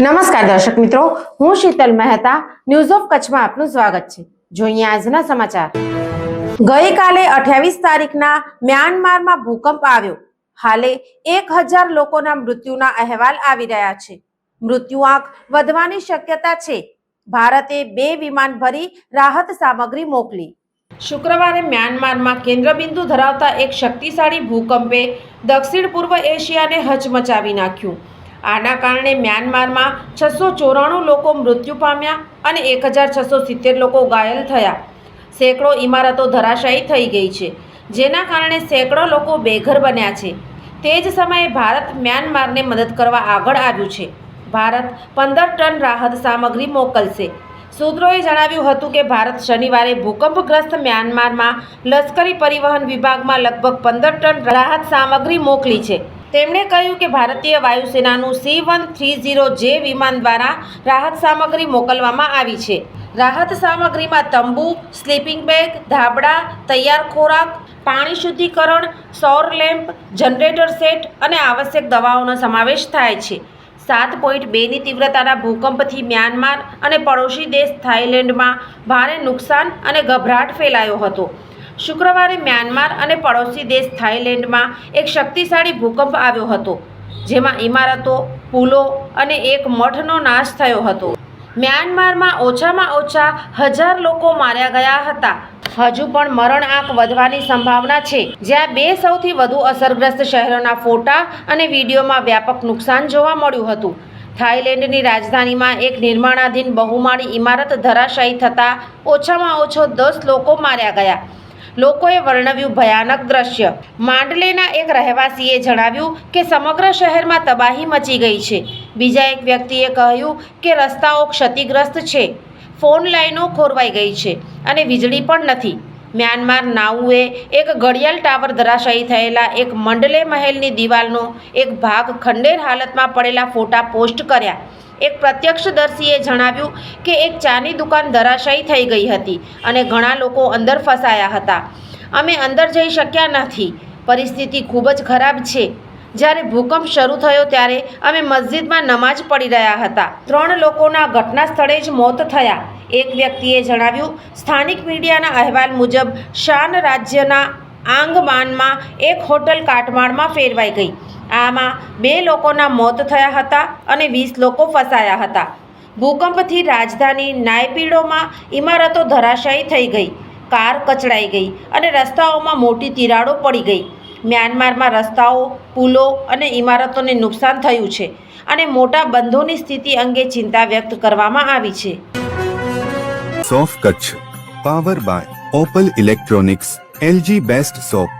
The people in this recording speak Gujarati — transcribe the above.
નમસ્કાર દર્શક મિત્રો, હું શીતલ મહેતા ન્યૂઝ ઓફ કચ્છમાં આપનું સ્વાગત છે. જોઈએ આજના સમાચાર. ગઈકાલે અઠ્યાવીસ તારીખના મ્યાનમારમાં ભૂકંપ આવ્યો. હાલે એક હજાર લોકોના મૃત્યુના અહેવાલ આવી રહ્યા છે. મૃત્યુઆંક વધવાની શક્યતા છે. ભારતે બે વિમાન ભરી રાહત સામગ્રી મોકલી. શુક્રવારે મ્યાનમારમાં કેન્દ્રબિંદુ ધરાવતા એક શક્તિશાળી ભૂકંપે દક્ષિણ પૂર્વ એશિયાને હચમચાવી નાખ્યું. આના કારણે મ્યાનમારમાં છસો ચોરાણું લોકો મૃત્યુ પામ્યા અને એક હજાર છસો સિત્તેર લોકો ઘાયલ થયા. સેંકડો ઇમારતો ધરાશાયી થઈ ગઈ છે, જેના કારણે સેંકડો લોકો બેઘર બન્યા છે. તે જ સમયે ભારત મ્યાનમારને મદદ કરવા આગળ આવ્યું છે. ભારત પંદર ટન રાહત સામગ્રી મોકલશે. સૂત્રોએ જણાવ્યું હતું કે ભારત શનિવારે ભૂકંપગ્રસ્ત મ્યાનમારમાં લશ્કરી પરિવહન વિભાગમાં લગભગ પંદર ટન રાહત સામગ્રી મોકલી છે. તેમણે કહ્યું કે ભારતીય વાયુસેનાનું સી વન થ્રી ઝીરો જે વિમાન દ્વારા રાહત સામગ્રી મોકલવામાં આવી છે. રાહત સામગ્રીમાં તંબુ, સ્લીપિંગ બેગ, ધાબળા, તૈયાર ખોરાક, પાણી શુદ્ધિકરણ, સૌર લેમ્પ, જનરેટર સેટ અને આવશ્યક દવાઓનો સમાવેશ થાય છે. સાત પોઈન્ટ બેની તીવ્રતાના ભૂકંપથી મ્યાનમાર અને પડોશી દેશ થાઇલેન્ડમાં ભારે નુકસાન અને ગભરાટ ફેલાયો હતો. શુક્રવારે મ્યાનમાર અને પડોશી દેશ થાઇલેન્ડમાં એક શક્તિશાળી ભૂકંપ આવ્યો હતો, જેમાં ઇમારતો, પુલો અને એક મઠનો નાશ થયો હતો. મ્યાનમારમાં ઓછામાં ઓછા હજાર લોકો માર્યા ગયા હતા. હજુ પણ મરણ આંક વધવાની સંભાવના છે. જ્યાં બે સૌથી વધુ અસરગ્રસ્ત શહેરોના ફોટા અને વિડીયોમાં વ્યાપક નુકસાન જોવા મળ્યું હતું. થાઇલેન્ડની રાજધાનીમાં એક નિર્માણાધીન બહુમાળી ઇમારત ધરાશાયી થતાં ઓછામાં ઓછો દસ લોકો માર્યા ગયા. લોકોએ વર્ણવ્યું ભયાનક દ્રશ્ય. માંડલેના એક રહેવાસીએ જણાવ્યું કે સમગ્ર શહેરમાં તબાહી મચી ગઈ છે. બીજા એક વ્યક્તિએ કહ્યું કે રસ્તાઓ ક્ષતિગ્રસ્ત છે. ફોન લાઈનો ખોરવાઈ ગઈ છે અને વીજળી પણ નથી. મ્યાનમાર નાઉએ એક ઘડિયાળ ટાવર ધરાશાયી થયેલા એક મંડલે મહેલની દિવાલનો એક ભાગ ખંડેર હાલતમાં પડેલા ફોટા પોસ્ટ કર્યા. એક પ્રત્યક્ષદર્શીએ જણાવ્યું કે એક ચાની દુકાન ધરાશાયી થઈ ગઈ હતી અને ઘણા લોકો અંદર ફસાયા હતા. અમે અંદર જઈ શક્યા નથી. પરિસ્થિતિ ખૂબ જ ખરાબ છે. જ્યારે ભૂકંપ શરૂ થયો ત્યારે અમે મસ્જિદમાં નમાઝ પડી રહ્યા હતા. ત્રણ લોકોના ઘટના સ્થળે જ મોત થયા. એક વ્યક્તિએ જણાવ્યું, સ્થાનિક મીડિયાના અહેવાલ મુજબ શાન રાજ્યના આંગમાનમાં એક હોટલ કાટમાળમાં ફેરવાઈ ગઈ. આમાં બે લોકોના મોત થયા હતા અને વીસ લોકો ફસાયા હતા. ભૂકંપથી રાજધાની નાયપીડોમાં ઇમારતો ધરાશાયી થઈ ગઈ, કાર કચડાઈ ગઈ અને રસ્તાઓમાં મોટી તિરાડો પડી ગઈ. મ્યાનમારમાં રસ્તાઓ, પુલો અને ઇમારતોને નુકસાન થયું છે અને મોટા બંધોની સ્થિતિ અંગે ચિંતા વ્યક્ત કરવામાં આવી છે. સોફ Kutch, power by Opal electronics, LG best shop